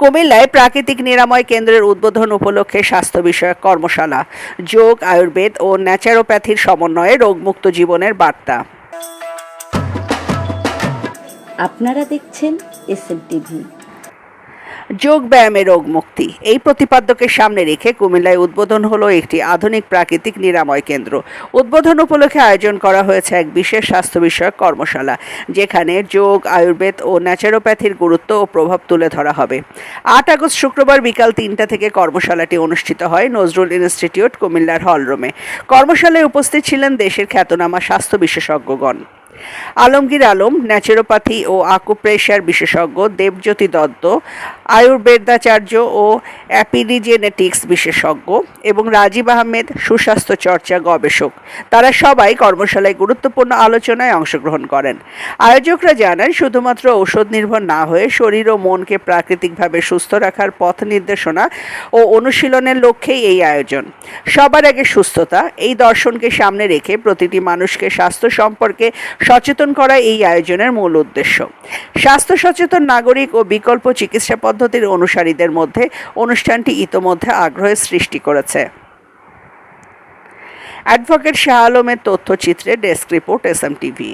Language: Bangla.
কুমিল্লায় প্রাকৃতিক নিরাময় কেন্দ্রের উদ্বোধন উপলক্ষে স্বাস্থ্য বিষয়ক কর্মশালা। যোগ, আয়ুর্বেদ ও ন্যাচারোপ্যাথির সমন্বয়ে রোগমুক্ত জীবনের বার্তা। আপনারা দেখছেন এস টিভি। যোগ ব্যায়ামে রোগ মুক্তি এই প্রতিপাদ্যকে সামনে রেখে কুমিল্লায় উদ্বোধন হলো একটি আধুনিক প্রাকৃতিক নিরাময় কেন্দ্র। উদ্বোধন উপলক্ষে আয়োজন করা হয়েছে এক বিশেষ স্বাস্থ্য বিষয়ক কর্মশালা, যেখানে যোগ, আয়ুর্বেদ ও ন্যাচারোপ্যাথির গুরুত্ব ও প্রভাব তুলে ধরা হবে। আট আগস্ট শুক্রবার বিকাল তিনটা থেকে কর্মশালাটি অনুষ্ঠিত হয় নজরুল ইনস্টিটিউট কুমিল্লার হলরুমে। কর্মশালায় উপস্থিত ছিলেন দেশের খ্যাতনামা স্বাস্থ্য বিশেষজ্ঞগণ। আলমগীর আলম ন্যাচুরোপ্যাথি ও আকুপ্রেশার বিশেষজ্ঞ, দেবজ্যোতি দত্ত, আয়ুর্বেদাচার্য ও অ্যাপিডিজেনেটিক্স বিশেষজ্ঞ এবং রাজীব আহমেদ, সুস্বাস্থ্য চর্চা গবেষক। তারা সবাই কর্মশালায় গুরুত্বপূর্ণ আলোচনায় অংশগ্রহণ করেন। আয়োজকরা জানান, শুধুমাত্র ঔষধ নির্ভর না হয়ে শরীর ও মনকে প্রাকৃতিকভাবে সুস্থ রাখার পথ নির্দেশনা ও অনুশীলনের লক্ষ্যেই এই আয়োজন। সবার আগে সুস্থতা, এই দর্শনকে সামনে রেখে প্রতিটি মানুষকে স্বাস্থ্য সম্পর্কে সচেতন করা এই আয়োজনের মূল উদ্দেশ্য। স্বাস্থ্য সচেতন নাগরিক ও বিকল্প চিকিৎসা পদ্ধতির অনুসারীদের মধ্যে অনুষ্ঠানটি ইতোমধ্যে আগ্রহের সৃষ্টি করেছে। অ্যাডভোকেট শাহ আলমের তথ্যচিত্রে desk report S M TV.